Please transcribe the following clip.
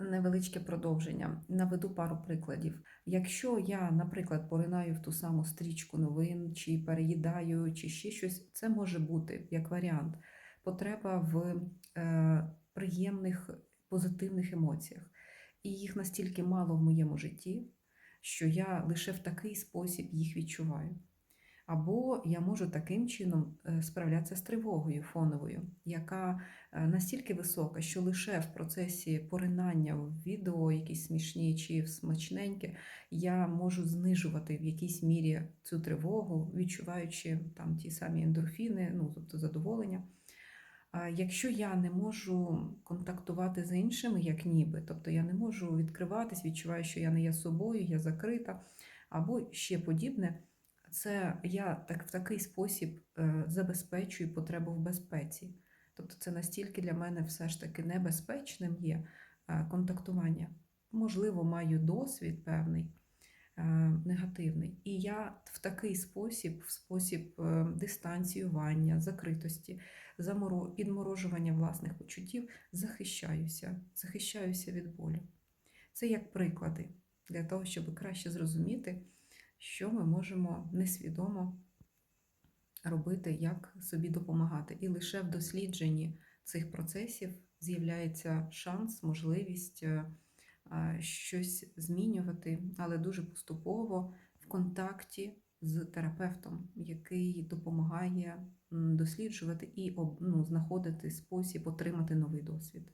невеличке продовження. Наведу пару прикладів. Якщо я, наприклад, поринаю в ту саму стрічку новин, чи переїдаю, чи ще щось, це може бути як варіант. Потреба в е, приємних позитивних емоціях. І їх настільки мало в моєму житті, що я лише в такий спосіб їх відчуваю. Або я можу таким чином е, справлятися з тривогою фоновою, яка е, настільки висока, що лише в процесі поринання в відео, якісь смішні чи смачненьке, я можу знижувати в якійсь мірі цю тривогу, відчуваючи там ті самі ендорфіни, ну тобто задоволення. Якщо я не можу контактувати з іншими, як ніби, тобто я не можу відкриватись, відчуваю, що я не є собою, я закрита, або ще подібне, це я так в такий спосіб е, забезпечую потребу в безпеці. Тобто це настільки для мене все ж таки небезпечним є е, контактування. Можливо, маю досвід певний е, негативний. І я в такий спосіб, в спосіб дистанціювання, закритості, підморожування власних почуттів захищаюся, захищаюся від болю. Це як приклади для того, щоб краще зрозуміти, що ми можемо несвідомо робити, як собі допомагати. І лише в дослідженні цих процесів з'являється шанс, можливість е, щось змінювати, але дуже поступово в контакті з терапевтом, який допомагає досліджувати і ну, знаходити спосіб отримати новий досвід.